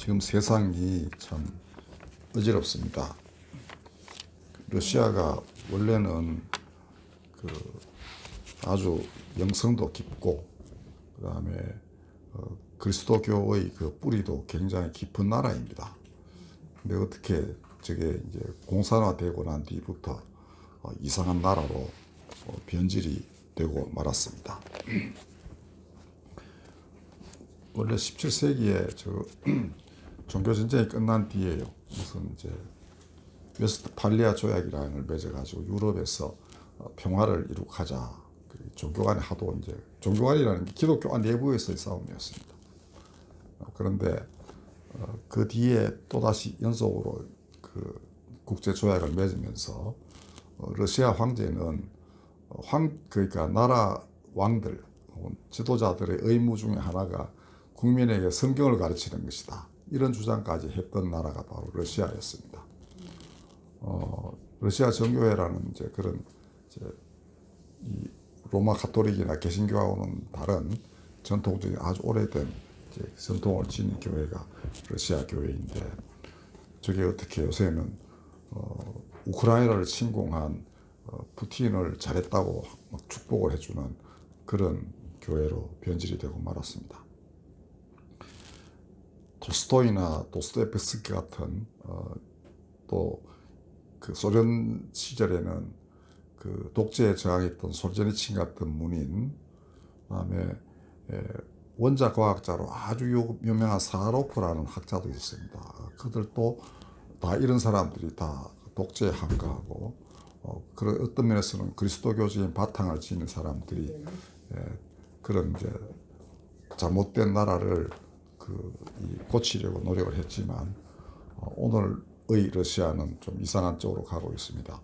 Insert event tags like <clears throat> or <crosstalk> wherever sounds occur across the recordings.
지금 세상이 참 어지럽습니다. 러시아가 원래는 그 아주 영성도 깊고 그다음에 어, 그리스도교의 그 뿌리도 굉장히 깊은 나라입니다. 근데 어떻게 저게 이제 공산화되고 난 뒤부터 어, 이상한 나라로 어, 변질이 되고 말았습니다. <clears throat> 원래 17세기에 저 종교 전쟁이 끝난 뒤에요. 무슨 이제 웨스트팔리아 조약이라는 걸 맺어가지고 유럽에서 어, 평화를 이룩하자. 그 종교 간에 하도 이제 종교 간이라는 게 기독교 안 내부에서의 싸움이었습니다. 어, 그런데 어, 그 뒤에 또 다시 연속으로 그 국제 조약을 맺으면서 어, 러시아 황제는 어, 황 그러니까 나라 왕들 지도자들의 의무 중에 하나가 국민에게 성경을 가르치는 것이다. 이런 주장까지 했던 나라가 바로 러시아였습니다. 어, 러시아 정교회라는 이제 그런 이제 이 로마 가톨릭이나 개신교하고는 다른 전통적인 아주 오래된 전통을 지닌 교회가 러시아 교회인데 저게 어떻게 요새는 어, 우크라이나를 침공한 어, 푸틴을 잘했다고 막 축복을 해주는 그런 교회로 변질이 되고 말았습니다. 톨스토이나 도스토옙스키 같은 어, 또그 소련 시절에는 그 독재에 저항했던 솔제니친 같은 문인, 그다음에 에, 원자 과학자로 아주 유- 유명한 사하로프라는 학자도 있습니다. 그들도 다 이런 사람들이 다 독재에 항거하고 어, 그런 어떤 면에서는 그리스도교적인 바탕을 지닌 사람들이 에, 그런 이제 잘못된 나라를 그이 고치려고 노력을 했지만 어, 오늘의 러시아는 좀 이상한 쪽으로 가고 있습니다.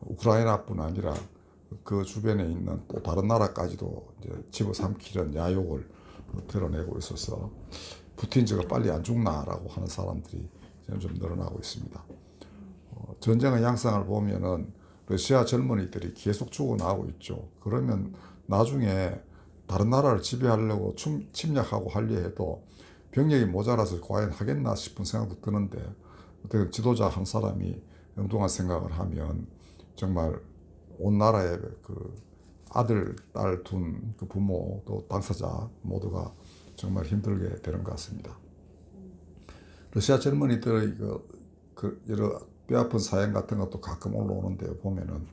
우크라이나뿐 아니라 그 주변에 있는 또 다른 나라까지도 이제 집어삼키는 야욕을 드러내고 있어서 푸틴 저가 빨리 안 죽나라고 하는 사람들이 지금 좀 늘어나고 있습니다. 어, 전쟁의 양상을 보면은 러시아 젊은이들이 계속 죽어나오고 있죠. 그러면 나중에 다른 나라를 지배하려고 침, 침략하고 하려 해도 병력이 모자라서 과연 하겠나 싶은 생각도 드는데 어떻게 지도자 한 사람이 엉뚱한 생각을 하면 정말 온 나라의 그 아들, 딸 둔 그 부모 또 당사자 모두가 정말 힘들게 되는 것 같습니다. 러시아 젊은이들의 그, 그 여러 뼈아픈 사연 같은 것도 가끔 올라오는데 보면은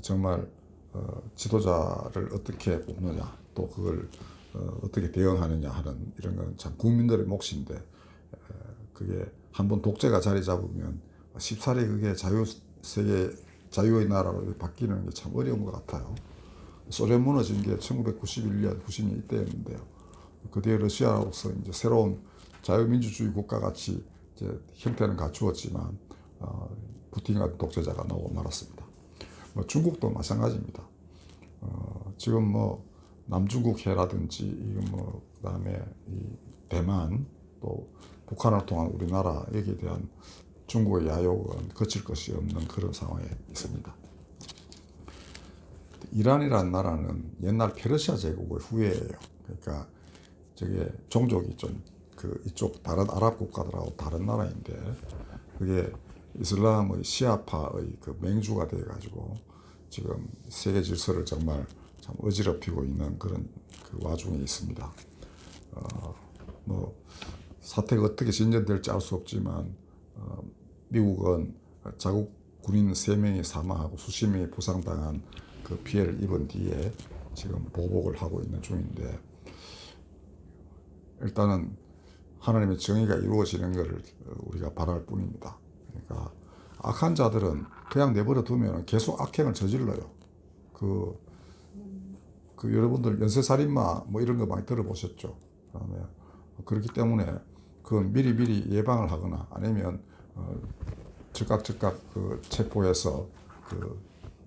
정말 어, 지도자를 어떻게 뽑느냐 또 그걸 어, 어떻게 대응하느냐 하는 이런 건 참 국민들의 몫인데 에, 그게 한번 독재가 자리 잡으면 쉽사리 그게 자유 세계 자유의 나라로 바뀌는 게 참 어려운 것 같아요. 소련 무너진 게 1991년 92년 이때였는데요. 그 뒤에 러시아로서 이제 새로운 자유민주주의 국가 같이 이제 형태는 갖추었지만 어, 푸틴 같은 독재자가 나오고 말았습니다. 뭐 중국도 마찬가지입니다. 어, 지금 뭐 남중국 해라든지 이거 뭐 그다음에 이 대만 또 북한을 통한 우리나라 여기에 대한 중국의 야욕은 거칠 것이 없는 그런 상황에 있습니다. 이란이라는 나라는 옛날 페르시아 제국의 후예예요. 그러니까 저게 종족이 좀 그 이쪽 다른 아랍 국가들하고 다른 나라인데 그게 이슬람의 시아파의 그 맹주가 돼 가지고 지금 세계 질서를 정말 참 어지럽히고 있는 그런 그 와중에 있습니다. 어, 뭐 사태가 어떻게 진전될지 알 수 없지만 어, 미국은 자국 군인 3명이 사망하고 수십 명이 부상당한 그 피해를 입은 뒤에 지금 보복을 하고 있는 중인데 일단은 하나님의 정의가 이루어지는 것을 우리가 바랄 뿐입니다. 그러니까 악한 자들은 그냥 내버려 두면 계속 악행을 저질러요. 그, 그 여러분들 연쇄살인마 뭐 이런 거 많이 들어보셨죠. 그다음에 그렇기 때문에 그건 미리 미리 예방을 하거나 아니면 어, 즉각 즉각 그 체포해서 그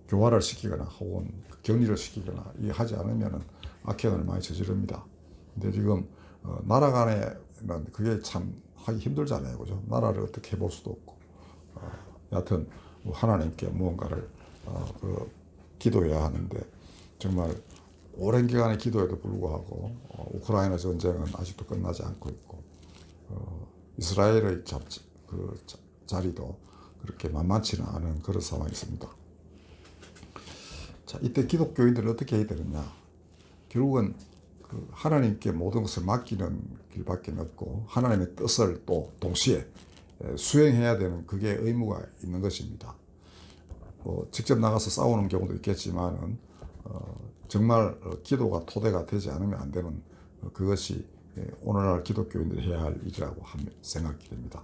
교화를 시키거나 혹은 그 격리를 시키거나 이 하지 않으면은 악행을 많이 저지릅니다. 근데 지금 어, 나라 간에는 그게 참 하기 힘들잖아요, 그죠? 나라를 어떻게 해볼 수도 없고. 어, 여하튼 뭐 하나님께 무언가를 어, 그 기도해야 하는데 정말 오랜 기간의 기도에도 불구하고 어, 우크라이나 전쟁은 아직도 끝나지 않고 있고 어, 이스라엘의 잡, 그 자- 자리도 그렇게 만만치는 않은 그런 상황이 있습니다. 자, 이때 기독교인들은 어떻게 해야 되느냐? 결국은 그 하나님께 모든 것을 맡기는 길밖에 없고 하나님의 뜻을 또 동시에 에, 수행해야 되는 그게 의무가 있는 것입니다. 뭐 직접 나가서 싸우는 경우도 있겠지만은 어, 정말 어, 기도가 토대가 되지 않으면 안 되는 어, 그것이 예, 오늘날 기독교인들이 해야 할 일이라고 함- 생각이 됩니다.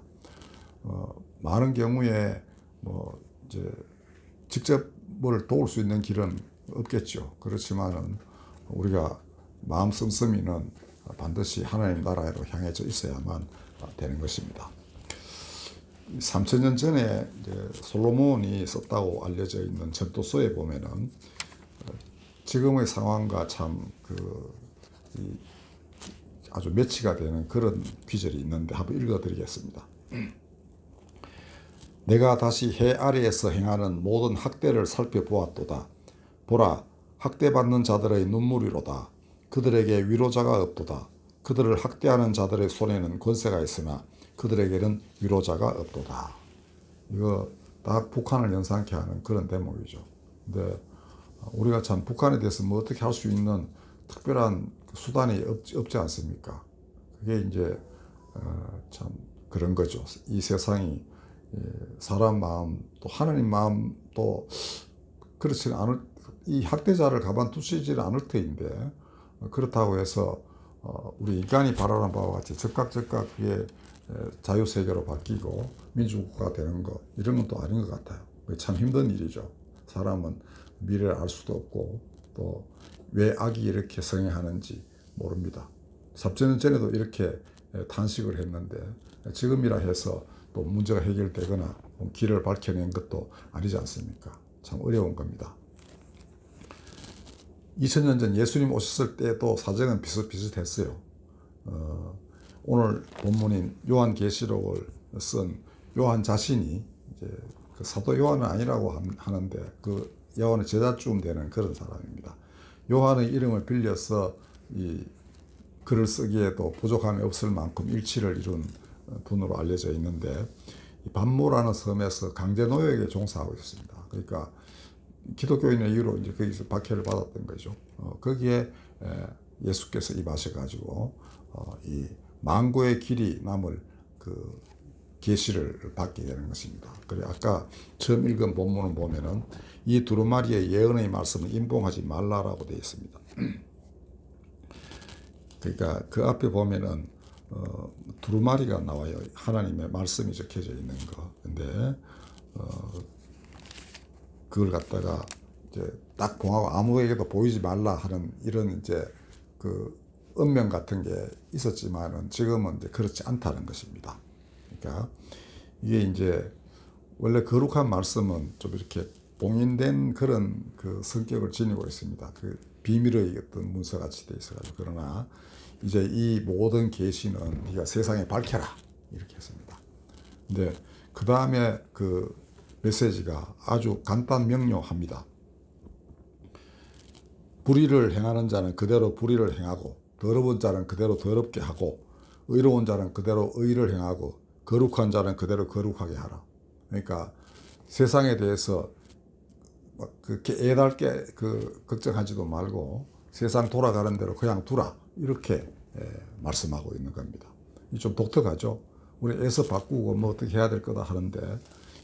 어, 많은 경우에 뭐 이제 직접 뭘 도울 수 있는 길은 없겠죠. 그렇지만은 우리가 마음 씀씀이는 반드시 하나님 나라로 향해져 있어야만 되는 것입니다. 3천 년 전에 이제 솔로몬이 썼다고 알려져 있는 전도서에 보면은 어, 지금의 상황과 참그 아주 매치가 되는 그런 귀절이 있는데 한번 읽어드리겠습니다. 내가 다시 해 아래에서 행하는 모든 학대를 살펴보았도다. 보라, 학대받는 자들의 눈물이로다. 그들에게 위로자가 없도다. 그들을 학대하는 자들의 손에는 권세가 있으나 그들에게는 위로자가 없도다. 이거 다 북한을 연상케 하는 그런 대목이죠. 근데 우리가 참 북한에 대해서 뭐 어떻게 할 수 있는 특별한 수단이 없, 없지 않습니까? 그게 이제 어, 참 그런 거죠. 이 세상이 예, 사람 마음 또 하나님 마음 또 그렇지 않을 이 학대자를 가만두시지는 않을 터인데 어, 그렇다고 해서 어, 우리 인간이 바라는 바와 같이 즉각 즉각 그게 에, 자유 세계로 바뀌고 민주국가가 되는 거 이런 건 또 아닌 것 같아요. 참 힘든 일이죠. 사람은 미래를 알 수도 없고 또 왜 악이 이렇게 성행하는지 모릅니다. 3천 전에도 이렇게 에, 탄식을 했는데 지금이라 해서 또 문제가 해결되거나 뭐 길을 밝혀낸 것도 아니지 않습니까? 참 어려운 겁니다. 2000년 전 예수님 오셨을 때도 사정은 비슷비슷했어요. 어, 오늘 본문인 요한계시록을 쓴 요한 자신이 이제 그 사도 요한은 아니라고 함- 하는데 그 요한의 제자쯤 되는 그런 사람입니다. 요한의 이름을 빌려서 이 글을 쓰기에도 부족함이 없을 만큼 일치를 이룬 분으로 알려져 있는데 이 반모라는 섬에서 강제 노예에게 종사하고 있습니다. 그러니까 기독교인의 이유로 이제 거기서 박해를 받았던 거죠. 어, 거기에 에, 예수께서 임하셔가지고 어, 이 망고의 길이 남을 그 계시를 받게 되는 것입니다. 그래 아까 처음 읽은 본문을 보면은 이 두루마리의 예언의 말씀을 인봉하지 말라라고 되어 있습니다. <clears throat> 그러니까 그 앞에 보면은 어, 두루마리가 나와요. 하나님의 말씀이 적혀져 있는 거. 근데 어, 그걸 갖다가 이제 딱 봉하고 아무에게도 보이지 말라 하는 이런 이제 그 은명 같은 게 있었지만은 지금은 이제 그렇지 않다는 것입니다. 그러니까 이게 이제 원래 거룩한 말씀은 좀 이렇게 봉인된 그런 그 성격을 지니고 있습니다. 그 비밀의 어떤 문서 같이 돼 있어가지고 그러나 이제 이 모든 계시는 네가 세상에 밝혀라 이렇게 했습니다. 근데 그 다음에 그 메시지가 아주 간단 명료합니다. 불의를 행하는 자는 그대로 불의를 행하고 더러운 자는 그대로 더럽게 하고 의로운 자는 그대로 의를 행하고 거룩한 자는 그대로 거룩하게 하라. 그러니까 세상에 대해서 막 그렇게 애달게 그 걱정하지도 말고 세상 돌아가는 대로 그냥 두라 이렇게 예, 말씀하고 있는 겁니다. 이좀 독특하죠. 우리 애서 바꾸고 뭐 어떻게 해야 될 거다 하는데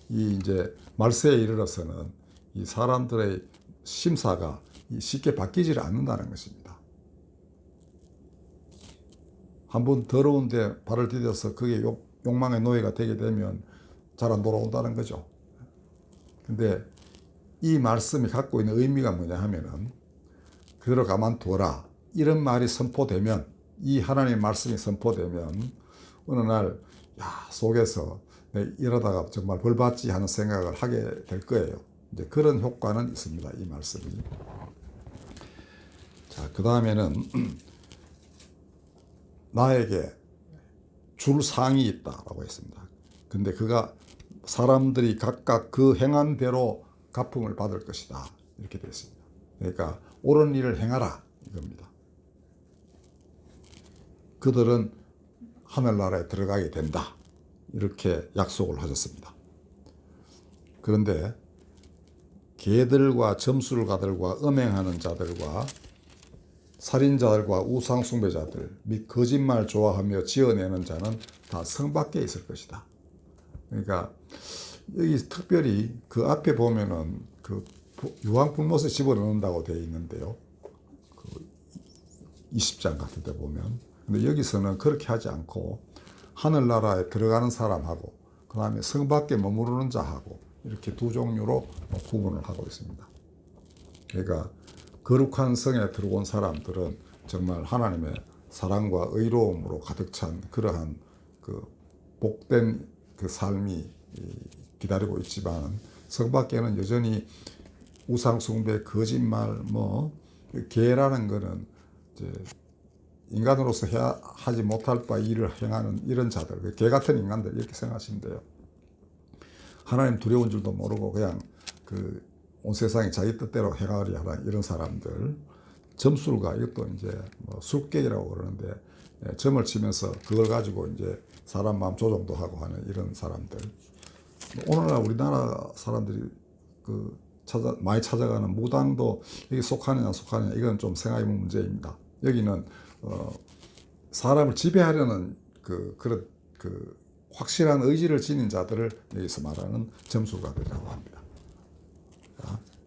이 이제 말세에 이르러서는 이 사람들의 심사가 이 쉽게 바뀌지를 않는다는 것입니다. 한번 더러운데 발을 디뎌서 그게 욕, 욕망의 노예가 되게 되면 잘 안 돌아온다는 거죠. 근데 이 말씀이 갖고 있는 의미가 뭐냐 하면은 그대로 가만둬라. 이런 말이 선포되면 이 하나님의 말씀이 선포되면 어느 날 야, 속에서 내 이러다가 정말 벌 받지 하는 생각을 하게 될 거예요. 이제 그런 효과는 있습니다. 이 말씀이. 자, 그 다음에는 <clears throat> 나에게 줄 상이 있다라고 했습니다. 근데 그가 사람들이 각각 그 행한 대로 갚음을 받을 것이다. 이렇게 되어 있습니다. 그러니까 옳은 일을 행하라 이겁니다. 그들은 하늘나라에 들어가게 된다. 이렇게 약속을 하셨습니다. 그런데 개들과 점술가들과 음행하는 자들과 살인자들과 우상숭배자들 및 거짓말 좋아하며 지어내는 자는 다 성 밖에 있을 것이다. 그러니까 여기 특별히 그 앞에 보면은 그 유황 불못에 집어넣는다고 되어 있는데요. 그 20장 같은 데 보면. 근데 여기서는 그렇게 하지 않고 하늘나라에 들어가는 사람하고 그 다음에 성 밖에 머무르는 자하고 이렇게 두 종류로 구분을 하고 있습니다. 그러니까 거룩한 성에 들어온 사람들은 정말 하나님의 사랑과 의로움으로 가득 찬 그러한 그 복된 그 삶이 기다리고 있지만 성 밖에는 여전히 우상 숭배, 거짓말, 뭐 개라는 거는 이제 인간으로서 해야, 하지 못할 바 일을 행하는 이런 자들, 그개 같은 인간들 이렇게 생각하시면 돼요. 하나님 두려운 줄도 모르고 그냥 그 온 세상에 자기 뜻대로 행하리 하라 이런 사람들, 점술가 이것도 이제 뭐 술객이라고 그러는데 예, 점을 치면서 그걸 가지고 이제 사람 마음 조종도 하고 하는 이런 사람들. 오늘날 우리나라 사람들이 그 찾아 많이 찾아가는 무당도 여기 속하느냐 속하느냐 이건 좀 생각해 볼 문제입니다. 여기는 어 사람을 지배하려는 그 그런 그 확실한 의지를 지닌 자들을 여기서 말하는 점술가들이라고 합니다.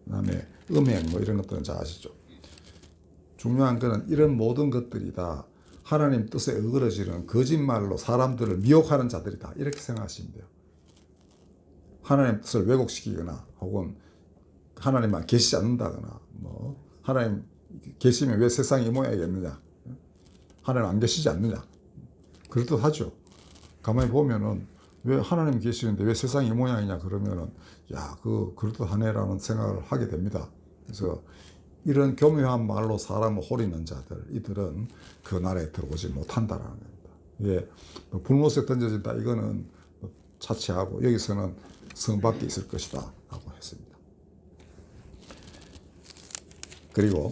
자, 그다음에 음행 뭐 이런 것들은 잘 아시죠. 중요한 것은 이런 모든 것들이 다 하나님 뜻에 어그러지는 거짓말로 사람들을 미혹하는 자들이다. 이렇게 생각하시면 돼요. 하나님 뜻을 왜곡시키거나 혹은 하나님만 계시지 않는다거나 뭐 하나님 계시면 왜 세상이 이 모양이겠느냐 하나님 안 계시지 않느냐 그럴듯하죠 가만히 보면은 왜 하나님 계시는데 왜 세상이 이 모양이냐 그러면은 야 그 그럴듯하네라는 생각을 하게 됩니다. 그래서 이런 교묘한 말로 사람을 호리는 자들 이들은 그 나라에 들어오지 못한다라는 겁니다. 예, 뭐 불못에 던져진다. 이거는 차치하고 여기서는 성 밖에 있을 것이다 라고 했습니다. 그리고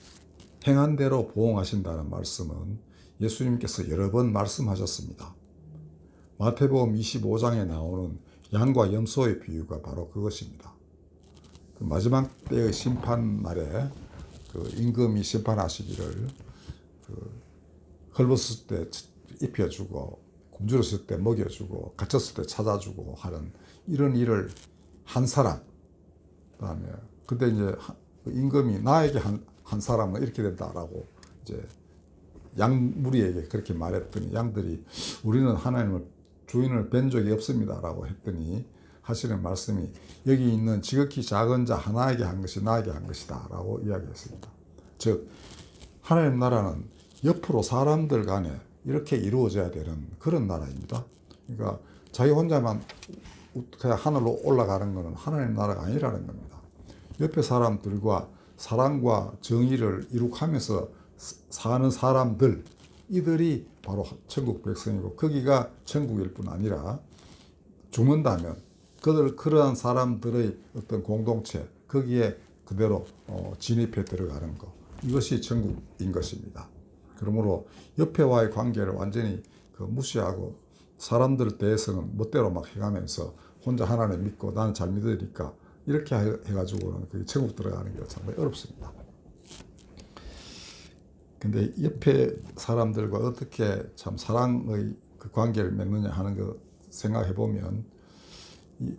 <clears throat> 행한 대로 보응하신다는 말씀은 예수님께서 여러 번 말씀하셨습니다. 마태복음 25장에 나오는 양과 염소의 비유가 바로 그것입니다. 그 마지막 때의 심판 날에 그 임금이 심판하시기를 그 헐벗을 때 입혀주고 굶주렸을 때 먹여주고 갇혔을 때 찾아주고 하는 이런 일을 한 사람 그다음에 근데 이제 그 임금이 나에게 한, 한 사람은 이렇게 된다라고 이제 양 무리에게 그렇게 말했더니 양들이 우리는 하나님을 주인을 뵌 적이 없습니다 라고 했더니 하시는 말씀이 여기 있는 지극히 작은 자 하나에게 한 것이 나에게 한 것이다 라고 이야기했습니다. 즉 하나님 나라는 옆으로 사람들 간에 이렇게 이루어져야 되는 그런 나라입니다. 그러니까 자기 혼자만 그냥 하늘로 올라가는 것은 하나님 나라가 아니라는 겁니다. 옆에 사람들과 사랑과 정의를 이룩하면서 사는 사람들 이들이 바로 천국 백성이고 거기가 천국일 뿐 아니라 죽는다면 그들 그러한 사람들의 어떤 공동체 거기에 그대로 어, 진입해 들어가는 것 이것이 천국인 것입니다. 그러므로 옆에와의 관계를 완전히 그 무시하고 사람들 대해서는 멋대로 막 해가면서 혼자 하나님 믿고 나는 잘 믿으니까 이렇게 해가지고는 그 천국 들어가는 게 상당히 어렵습니다. 근데 옆에 사람들과 어떻게 참 사랑의 그 관계를 맺느냐 하는 거 생각해 보면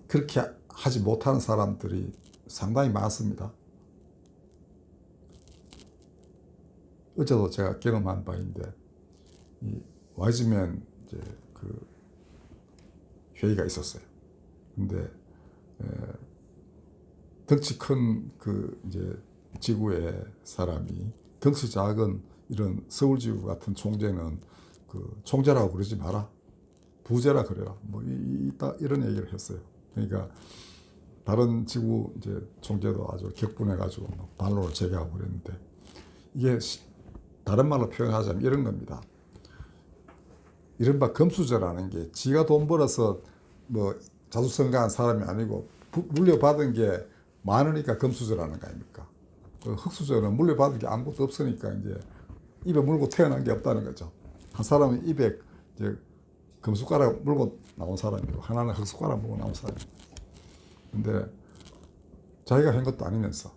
그렇게 하지 못하는 사람들이 상당히 많습니다. 어제도 제가 경험한 바인데 이 와이즈맨 이제 그 회의가 있었어요. 근데 에, 덩치 큰 그 이제 지구의 사람이 덩치 작은 이런 서울지구 같은 총재는 그 총재라고 그러지 마라. 부재라 그래라. 뭐 이, 이, 이런 얘기를 했어요. 그러니까 다른 지구 이제 총재도 아주 격분해가지고 반론을 제기하고 그랬는데 이게 다른 말로 표현하자면 이런 겁니다. 이른바 금수저라는 게 지가 돈 벌어서 뭐 자수성가한 사람이 아니고 물려받은 게 많으니까 금수저라는 거 아닙니까? 그 흙수저는 물려받은 게 아무것도 없으니까 이제 입에 물고 태어난 게 없다는 거죠. 한 사람은 입에 이제 금숟가락 물고 나온 사람이고 하나는 흙숟가락 물고 나온 사람이고 근데 자기가 한 것도 아니면서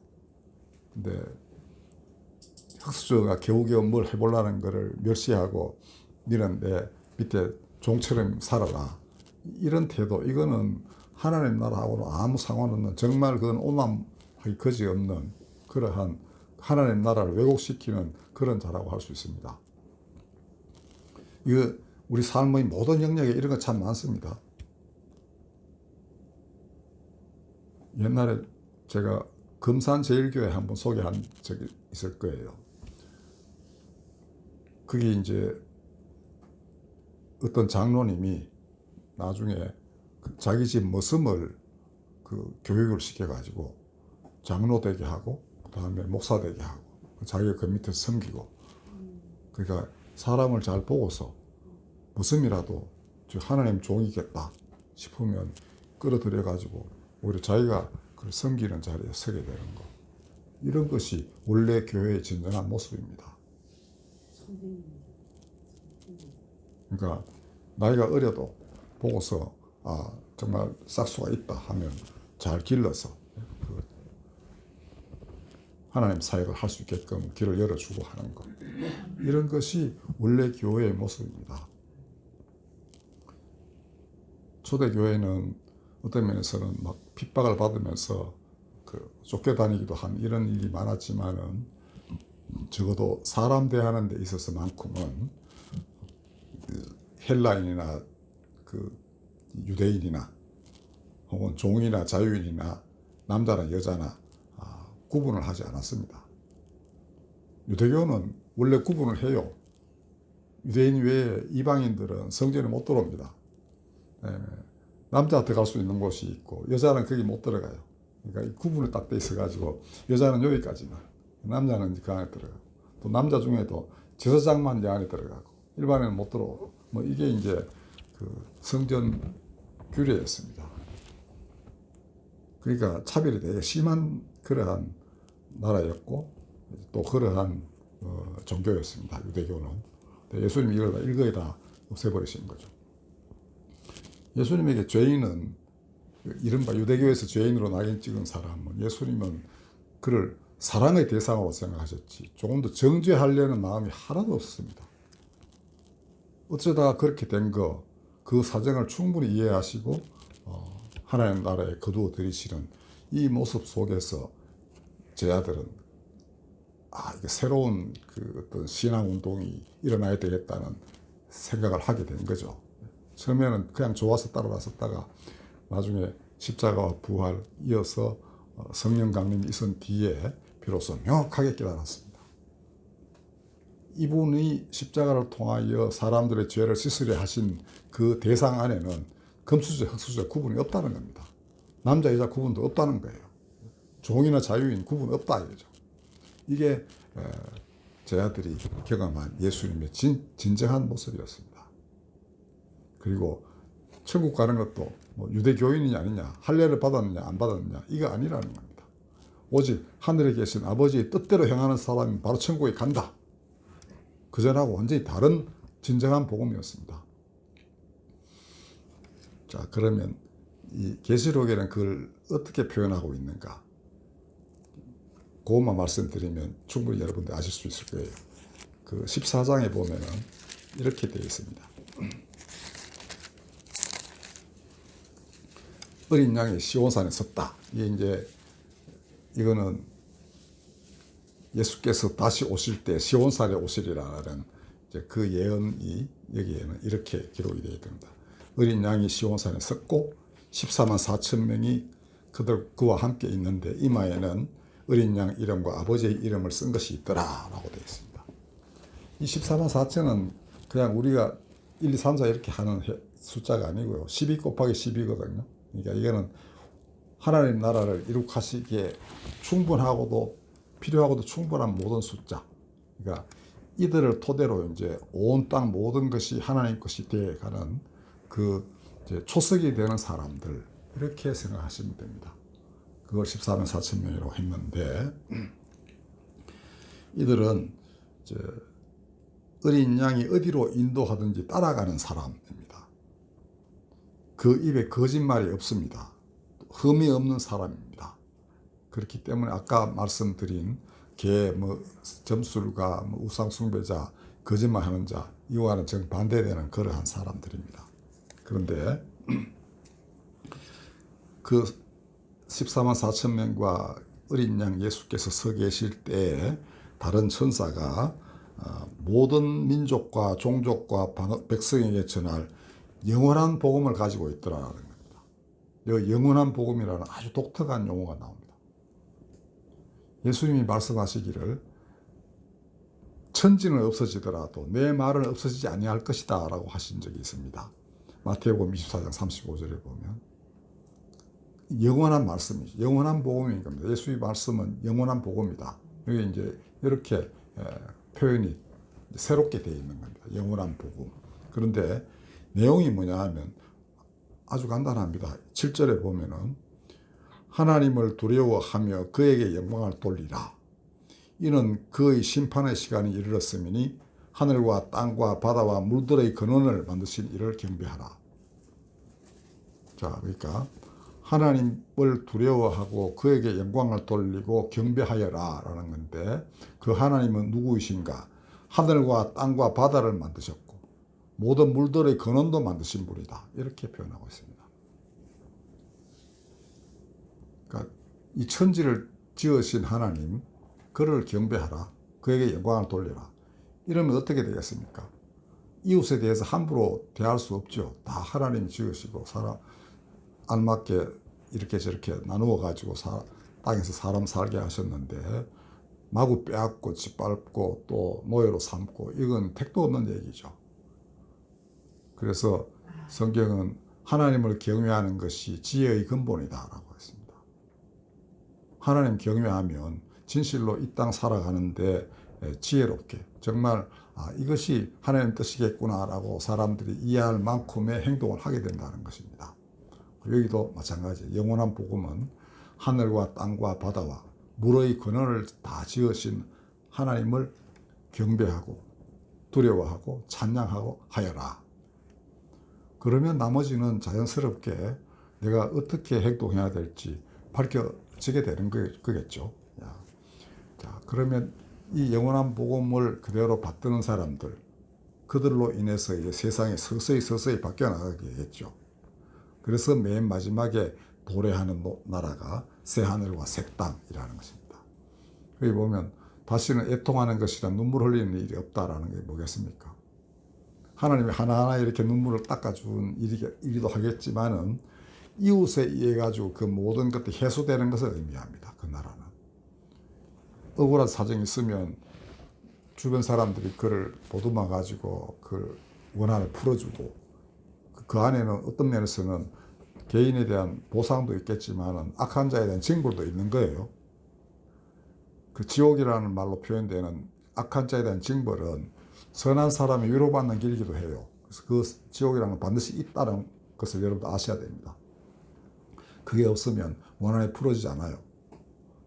근데 흑수저가 겨우겨우 뭘 해보려는 거를 멸시하고 내 밑에 종처럼 살아라 이런 태도 이거는 하나님 나라하고는 아무 상관없는 정말 그건 오만하기 거지없는 그러한 하나님 나라를 왜곡시키는 그런 자라고 할 수 있습니다. 이거 우리 삶의 모든 영역에 이런 거 참 많습니다. 옛날에 제가 금산제일교회 한번 소개한 적이 있을 거예요. 그게 이제 어떤 장로님이 나중에 그 자기 집 머슴을 그 교육을 시켜가지고 장로 되게 하고 그 다음에 목사 되게 하고 자기가 그 밑에 섬기고 그러니까 사람을 잘 보고서 머슴이라도 저 하나님 종이겠다 싶으면 끌어들여 가지고 오히려 자기가 그 섬기는 자리에 서게 되는 거 이런 것이 원래 교회의 진정한 모습입니다. 그러니까 나이가 어려도 보고서 아 정말 싹수가 있다 하면 잘 길러서 그 하나님 사역을 할 수 있게끔 길을 열어주고 하는 것 이런 것이 원래 교회의 모습입니다. 초대 교회는 어떤 면에서는 막 핍박을 받으면서 그 쫓겨다니기도 한 이런 일이 많았지만은 적어도 사람 대하는 데 있어서만큼은 그 헬라인이나 그 유대인이나 혹은 종이나 자유인이나 남자나 여자나 아, 구분을 하지 않았습니다. 유대교는 원래 구분을 해요. 유대인 외에 이방인들은 성전에 못 들어옵니다. 예, 남자 들어갈 수 있는 곳이 있고 여자는 거기 못 들어가요. 그러니까 이 구분이 딱 돼 있어가지고 여자는 여기까지만, 남자는 그 안에 들어가고 또 남자 중에도 제사장만 이 안에 들어가고 일반인은 못 들어오고 뭐 이게 이제 그 성전 규례였습니다. 그러니까 차별이 되게 심한 그러한 나라였고 또 그러한 어, 종교였습니다. 유대교는. 예수님이 이걸 다 일거에 다 없애버리신 거죠. 예수님에게 죄인은 이른바 유대교에서 죄인으로 낙인 찍은 사람은 예수님은 그를 사랑의 대상으로 생각하셨지 조금 더 정죄하려는 마음이 하나도 없습니다. 어쩌다가 그렇게 된 거, 그 사정을 충분히 이해하시고 어, 하나님 나라에 거두어 들이시는 이 모습 속에서 제 아들은 아 이게 새로운 그 어떤 신앙 운동이 일어나야 되겠다는 생각을 하게 된 거죠. 처음에는 그냥 좋아서 따라갔었다가 나중에 십자가와 부활 이어서 어, 성령 강림이 있은 뒤에 비로소 명확하게 깨달았습니다. 이분이 십자가를 통하여 사람들의 죄를 씻으려 하신 그 대상 안에는 금수저, 흑수저 구분이 없다는 겁니다. 남자, 여자 구분도 없다는 거예요. 종이나 자유인 구분 없다 이거죠. 이게 제 아들이 경험한 예수님의 진, 진정한 모습이었습니다. 그리고 천국 가는 것도 뭐 유대교인이냐 아니냐, 할례를 받았느냐 안 받았느냐 이거 아니라는 겁니다. 오직 하늘에 계신 아버지의 뜻대로 행하는 사람이 바로 천국에 간다. 그전하고 완전히 다른 진정한 복음이었습니다. 자, 그러면 이 계시록에는 그걸 어떻게 표현하고 있는가? 그것만 말씀드리면 충분히 여러분들 아실 수 있을 거예요. 그 14장에 보면은 이렇게 되어 있습니다. <clears throat> 어린 양이 시온산에 섰다. 이게 이제 이거는 예수께서 다시 오실 때 시온산에 오시리라는 이제 그 예언이 여기에는 이렇게 기록이 되어 있습니다. 어린 양이 시온산에 섰고 14만 4천 명이 그들 그와 함께 있는데 이마에는 어린 양 이름과 아버지의 이름을 쓴 것이 있더라라고 되어 있습니다. 이 14만 4천은 그냥 우리가 1, 2, 3, 4 이렇게 하는 숫자가 아니고요. 12 곱하기 12거든요. 그러니까 이거는 하나님 나라를 이룩하시기에 충분하고도 필요하고도 충분한 모든 숫자. 그러니까 이들을 토대로 이제 온 땅 모든 것이 하나님 것이 되어가는 그 초석이 되는 사람들 이렇게 생각하시면 됩니다. 그걸 14만 4천 명이라고 했는데 이들은 어린 양이 어디로 인도하든지 따라가는 사람입니다. 그 입에 거짓말이 없습니다. 흠이 없는 사람입니다. 그렇기 때문에 아까 말씀드린 개, 뭐 점술가, 뭐 우상 숭배자, 거짓말하는 자 이와는 정반대되는 그러한 사람들입니다. 그런데 <clears throat> 그 14만 4천 명과 어린 양 예수께서 서 계실 때에 다른 천사가 어, 모든 민족과 종족과 방- 백성에게 전할 영원한 복음을 가지고 있더라는 겁니다. 이 영원한 복음이라는 아주 독특한 용어가 나옵니다. 예수님이 말씀하시기를 천지는 없어지더라도 내 말은 없어지지 아니할 것이다 라고 하신 적이 있습니다. 마태복음 24장 35절에 보면 영원한 말씀이죠. 영원한 복음인 겁니다. 예수의 말씀은 영원한 복음이다. 여기 이제 이렇게 에, 표현이 새롭게 되어 있는 겁니다. 영원한 복음. 그런데 내용이 뭐냐 하면 아주 간단합니다. 7절에 보면은 하나님을 두려워하며 그에게 영광을 돌리라. 이는 그의 심판의 시간이 이르렀으니 하늘과 땅과 바다와 물들의 근원을 만드신 이를 경배하라. 자, 그러니까 하나님을 두려워하고 그에게 영광을 돌리고 경배하여라 라는 건데 그 하나님은 누구이신가? 하늘과 땅과 바다를 만드셨고 모든 물들의 근원도 만드신 분이다. 이렇게 표현하고 있습니다. 그러니까 이 천지를 지으신 하나님, 그를 경배하라. 그에게 영광을 돌려라. 이러면 어떻게 되겠습니까? 이웃에 대해서 함부로 대할 수 없죠. 다 하나님이 지으시고 사람 알맞게 이렇게 저렇게 나누어 가지고 땅에서 사람 살게 하셨는데 마구 빼앗고 짓밟고 또 노예로 삼고 이건 택도 없는 얘기죠. 그래서 성경은 하나님을 경외하는 것이 지혜의 근본이다라고 했습니다. 하나님 경외하면 진실로 이 땅 살아가는데 지혜롭게 정말 아, 이것이 하나님 뜻이겠구나라고 사람들이 이해할 만큼의 행동을 하게 된다는 것입니다. 여기도 마찬가지. 영원한 복음은 하늘과 땅과 바다와 물의 근원을 다 지으신 하나님을 경배하고 두려워하고 찬양하고 하여라. 그러면 나머지는 자연스럽게 내가 어떻게 행동해야 될지 밝혀지게 되는 거겠죠. 자, 그러면 이 영원한 복음을 그대로 받드는 사람들, 그들로 인해서 세상이 서서히 서서히 바뀌어 나가겠죠. 그래서 맨 마지막에 도래하는 나라가 새 하늘과 새 땅이라는 것입니다. 여기 보면 다시는 애통하는 것이라 눈물 흘리는 일이 없다라는 게 뭐겠습니까? 하나님이 하나하나 이렇게 눈물을 닦아준 일이, 일이도 하겠지만은 이웃에 의해 가지고 그 모든 것들이 해소되는 것을 의미합니다. 그 나라는. 억울한 사정이 있으면 주변 사람들이 그를 보듬어 가지고 그 원한을 풀어주고 그 안에는 어떤 면에서는 개인에 대한 보상도 있겠지만 악한 자에 대한 징벌도 있는 거예요. 그 지옥이라는 말로 표현되는 악한 자에 대한 징벌은 선한 사람이 위로받는 길이기도 해요. 그래서 그 지옥이라는 건 반드시 있다는 것을 여러분도 아셔야 됩니다. 그게 없으면 원한이 풀어지지 않아요.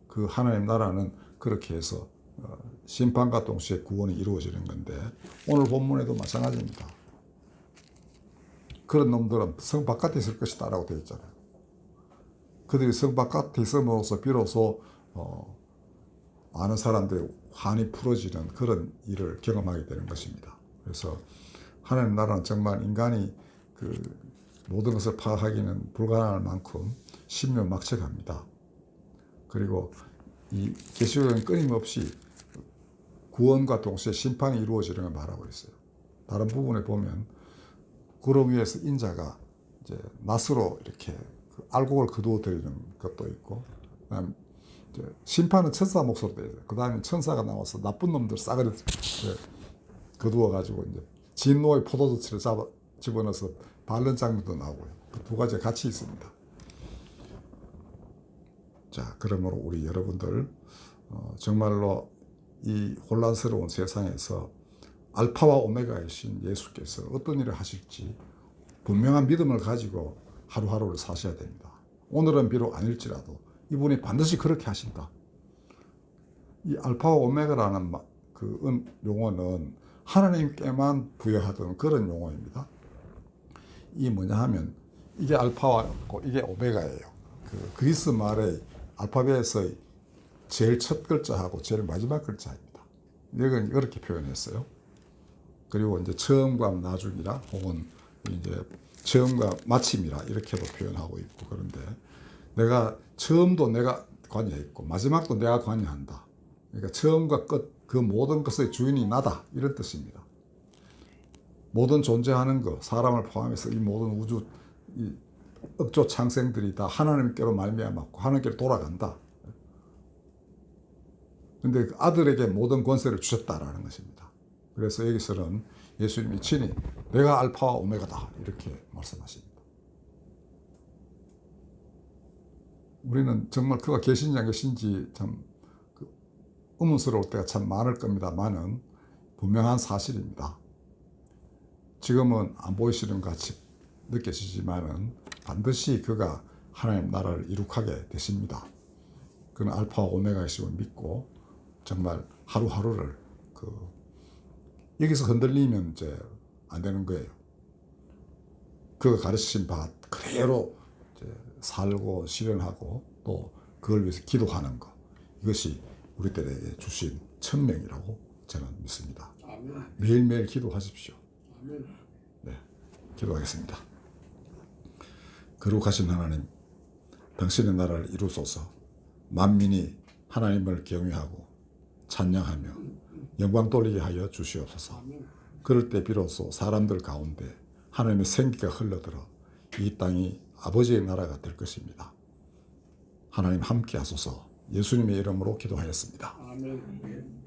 그 하나님 나라는 그렇게 해서 어, 심판과 동시에 구원이 이루어지는 건데 오늘 본문에도 마찬가지입니다. 그런 놈들은 성 바깥에 있을 것이다 라고 되어 있잖아요. 그들이 성 바깥에 있음으로써 비로소 어, 많은 사람들의 환이 풀어지는 그런 일을 경험하게 되는 것입니다. 그래서 하나님 나라는 정말 인간이 그 모든 것을 파악하기는 불가능할 만큼 신묘막측합니다. 그리고 이 계시록은 끊임없이 구원과 동시에 심판이 이루어지는 걸 말하고 있어요. 다른 부분에 보면 구름 위에서 인자가 이제 낫으로 이렇게 그 알곡을 거두어 드리는 것도 있고, 그다음 이제 심판은 천사 몫으로 돼요. 그 다음에 천사가 나와서 나쁜 놈들 싸그리 거두어 가지고 이제 진노의 포도주치를 잡아 집어넣어서 바른 장면도 나오고요. 그 두 가지가 같이 있습니다. 자, 그러므로 우리 여러분들 어, 정말로 이 혼란스러운 세상에서 알파와 오메가이신 예수께서 어떤 일을 하실지 분명한 믿음을 가지고 하루하루를 사셔야 됩니다. 오늘은 비록 아닐지라도 이분이 반드시 그렇게 하신다. 이 알파와 오메가라는 그 용어는 하나님께만 부여하던 그런 용어입니다. 이 뭐냐 하면 이게 알파와 이게 오메가예요. 그 그리스 말의 알파벳의 제일 첫 글자하고 제일 마지막 글자입니다. 이건 이렇게 표현했어요. 그리고 이제 처음과 나중이라 혹은 이제 처음과 마침이라 이렇게도 표현하고 있고 그런데 내가 처음도 내가 관여했고 마지막도 내가 관여한다. 그러니까 처음과 끝 그 모든 것의 주인이 나다 이런 뜻입니다. 모든 존재하는 것 사람을 포함해서 이 모든 우주 이 억조 창생들이 다 하나님께로 말미암았고 하나님께로 돌아간다. 근데 그 아들에게 모든 권세를 주셨다라는 것입니다. 그래서 여기서는 예수님이 친히 내가 알파와 오메가다 이렇게 말씀하십니다. 우리는 정말 그가 계신지 안 계신지 참그 의문스러울 때가 참 많을 겁니다만은 분명한 사실입니다. 지금은 안 보이시는 것 같이 느껴지지만은 반드시 그가 하나님 나라를 이룩하게 되십니다. 그는 알파와 오메가이심을 믿고 정말 하루하루를 그 여기서 흔들리면 이제 안 되는 거예요. 그가 가르치신 바 그대로 이제 살고 실현하고 또 그걸 위해서 기도하는 것 이것이 우리들에게 주신 천명이라고 저는 믿습니다. 아멘. 매일매일 기도하십시오. 아멘. 네, 기도하겠습니다. 거룩하신 하나님, 당신의 나라를 이루소서 만민이 하나님을 경외하고 찬양하며 영광 돌리게 하여 주시옵소서. 그럴 때 비로소 사람들 가운데 하나님의 생기가 흘러들어 이 땅이 아버지의 나라가 될 것입니다. 하나님 함께 하소서 예수님의 이름으로 기도하였습니다. 아멘.